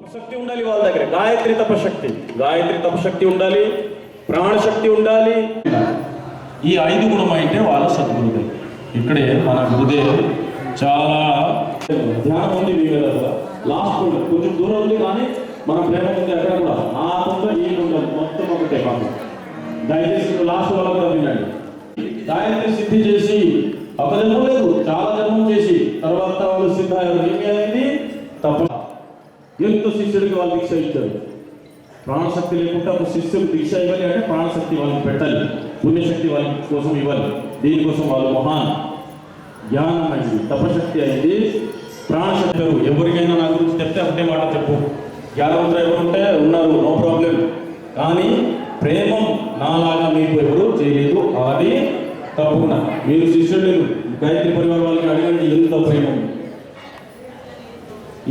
తపశక్తి ఉండాలి వాళ్ళ దగ్గర. గాయత్రి తపశక్తి. గాయత్రి తపశక్తి ఉండాలి ప్రాణశక్తి ఉండాలి. ఈ ఐదు గుణం అయితే వాళ్ళ సద్గురుదే ఇక్కడే మన గురుదేవ్ చాలా ధ్యానం ఉంది లాస్ట్ ఉండదు లాస్ట్ కొంచెం దూరం ఉంది కానీ మన ప్రేమ ఉంది అక్కడ కూడా. ఆ కొంత ఈ కొంత మొత్తం ఒకటే మాకు. దయచేసి లాస్ట్ వాళ్ళ కూడా వినండి. గాయత్రి సిద్ధి చేసి ఒక జన్మ లేదు చాలా జన్మం చేసి. తర్వాత వాళ్ళు సిద్ధ ఏమైంది తప్ప ఎంత శిష్యుడికి వాళ్ళు దీక్ష ఇచ్చారు. ప్రాణశక్తి లేకుంటే ఒక శిష్యుడు దీక్ష ఇవ్వాలి అంటే ప్రాణశక్తి వాళ్ళకి పెట్టాలి. పుణ్యశక్తి వాళ్ళ కోసం ఇవ్వాలి. దీనికోసం వాళ్ళు మహాన్. జ్ఞానం అయింది తపశక్తి అయింది. ప్రాణశక్తి ఎవరికైనా నా గురించి చెప్తే ఒకటే మాట చెప్పు. జ్ఞానవంతులు ఎవరు ఉంటే ఉన్నారు. No problem. కానీ ప్రేమం నాలాగా మీకు ఎవరు చేయలేదు. అది తప్పకుండా. మీరు శిష్యుడు గాయత్రి పరివారం వాళ్ళకి అడగండి ఎంత ప్రేమ? ఉంది.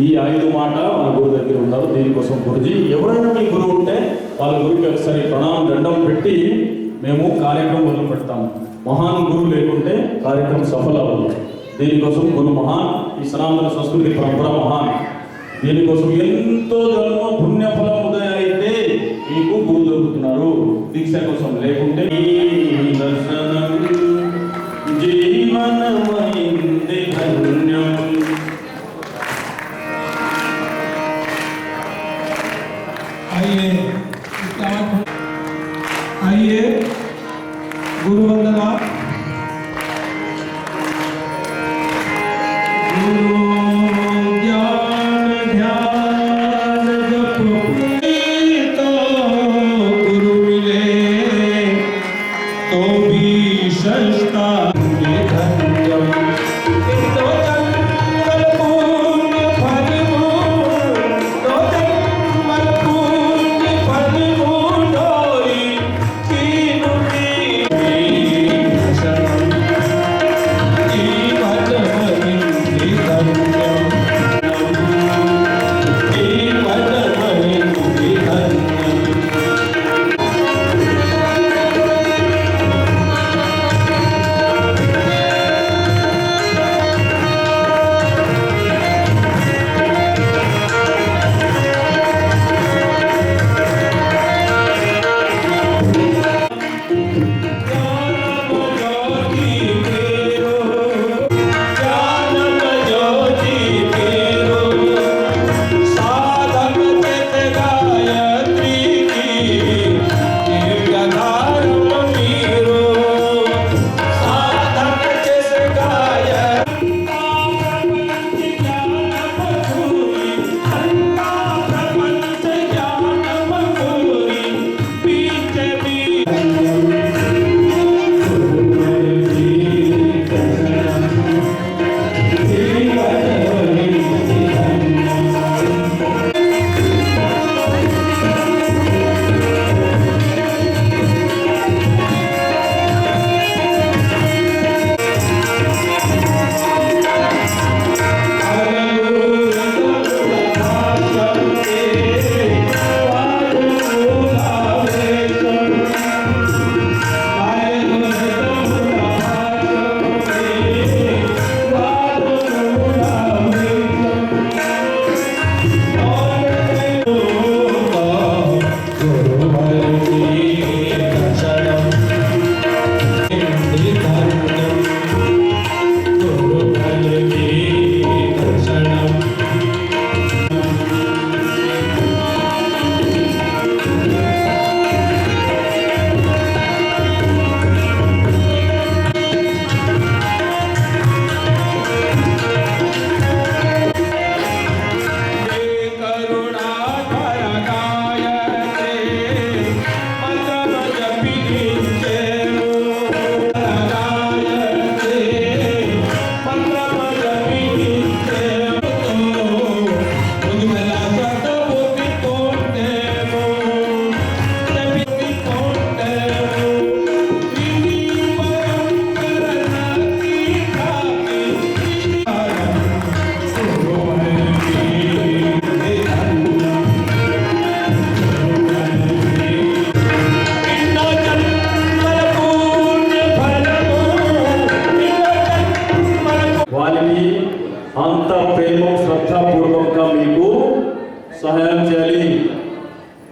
ఈ ఐదు మాట మన గురువు దగ్గర ఉన్నారు దీనికోసం గురుజీ ఎవరైనా మీ గురువు ఉంటే వాళ్ళ గురికి ఒకసారి ప్రణామం దండం పెట్టి మేము కార్యక్రమం మొదలు పెడతాము మహాన్ గురువు లేకుంటే కార్యక్రమం సఫలం అవ్వదు దీనికోసం గురు మహాన్ ఈ సనాతన సంస్కృతి పరంపర మహాన్. దీనికోసం ఎంతో జన్మ పుణ్యఫలం ఉదయాలైతే అయితే మీకు గురువు దొరుకుతున్నారు. దీక్ష కోసం లేకుంటే దర్శనం شيء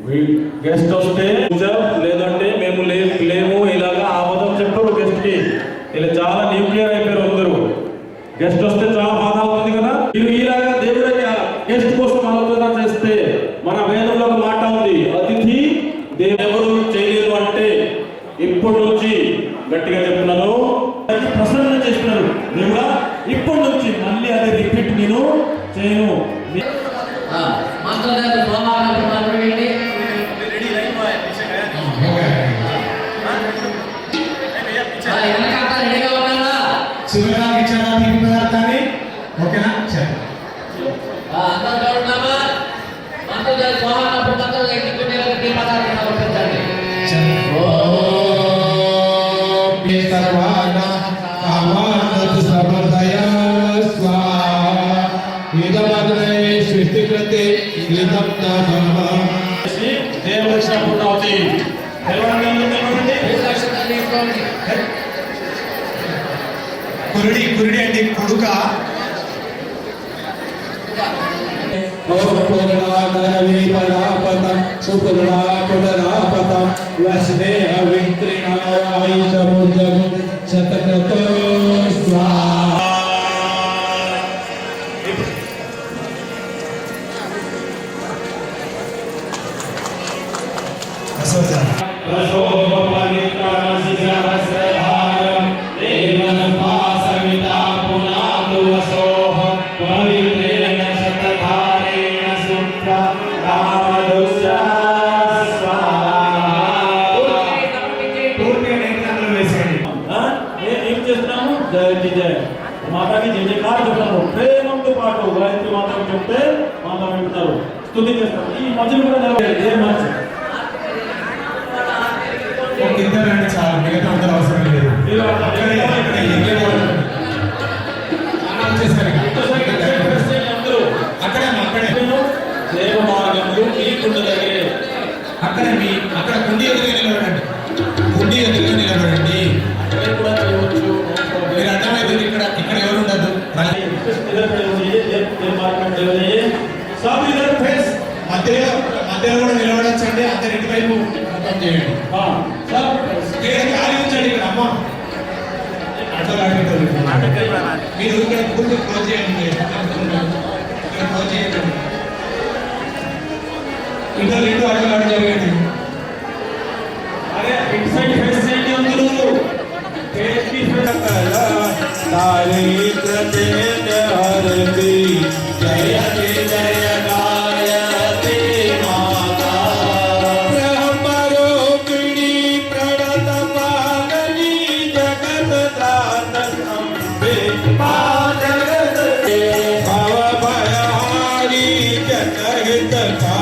గెస్ట్ వస్తే లేదంటే మేము లేము ఇలాగా పదం చెప్పరు గెస్ట్కి. ఇలా చాలా న్యూక్లియర్ అయిపోయారు అందరు. గెస్ట్ వస్తే చాలా బాధ అవుతుంది కదా? మీరు ఇలాగా దేవుడయ్య గెస్ట్ కోసం ఆలోచన చేస్తే మన వేదంలో ఒక మాట ఉంది. అతిథి దేవుడు చేయలేదు అంటే ఇప్పటి నుంచి గట్టిగా చెప్తున్నాను. ప్రసన్న చేస్తున్నాను. నువ్వు ఇప్పటి నుంచి మళ్ళీ అదే రిపీట్ నేను చేయను. మాట్లాడారు కురుడి కురుడి అంటే కొడుక పదాపతం సుకులా పునరాపతం వస్నేహ విక్రిణాయ సముద్రం శతకతో స్వాహా ఈ మధ్యలో కూడా నిలబడి ఏ మంచి ఒక ఇద్దరు రండి చాలు మిగతా అందరూ అవసరం లేదు. అక్కడే. మీ అక్కడ. కుండి ఎదురుగా నిలబడండి. కుండి ఎదురుగా నిలబడండి. అక్కడ కూడా చేయవచ్చు. మీరు అర్థమైంది? ఇక్కడ ఇక్కడ ఎవరు ఉండదు రండి. మధ్యలో మధ్యలో కూడా నిలబడచ్చండి. అందరి ఇటువైపు ముఖం చేయండి. అమ్మ. మీరు ఇక్కడ క్లోజ్ చేయండి. ఇక్కడ రెండు అడుగు జరిగండి అరే ఇటు సైడ్ చేయండి అందరూ Amen.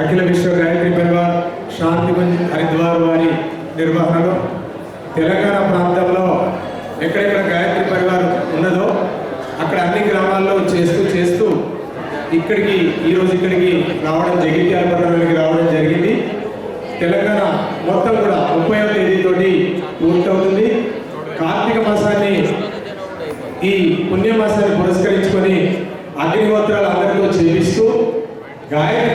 అఖిల విశ్వ గాయత్రి పరివార్ శాంతిగుంజ్ హరిద్వార్ వారి నిర్వహణలో తెలంగాణ ప్రాంతంలో ఎక్కడెక్కడ గాయత్రి పరివార్ ఉన్నదో అక్కడ అన్ని గ్రామాల్లో చేస్తూ చేస్తూ ఇక్కడికి ఈరోజు ఇక్కడికి రావడం జగిత్యాల పట్టణానికి రావడం జరిగింది. తెలంగాణ మొత్తం కూడా ముప్పై తేదీతోటి పూర్తవుతుంది. కార్తీక మాసాన్ని ఈ పుణ్యమాసాన్ని పురస్కరించుకొని అగ్నిహోత్రాలు అందరితో చేపిస్తూ గాయత్రి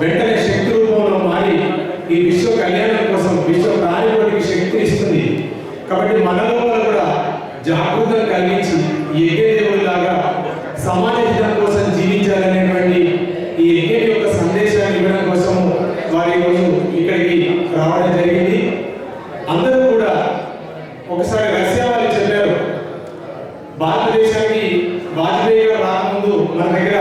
వెంటనే శక్తి రూపంలో మారి ఈ విశ్వ కళ్యాణం కోసం విశ్వ ప్రాణికోటికి శక్తి ఇస్తుంది. కాబట్టి మనలో కూడా జాగృతం కలిగించి యజ్ఞ సమాజ హితం కోసం జీవించాలనేటువంటి ఈ యజ్ఞ యొక్క సందేశాన్ని ఇవ్వడం కోసం వారి ఈరోజు ఇక్కడికి రావడం జరిగింది. అందరూ కూడా ఒకసారి రష్యా వాళ్ళు చెప్పారు భారతదేశానికి వాజ్పేయిగా రాకముందు మన దగ్గర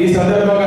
ఈ సందర్భంగా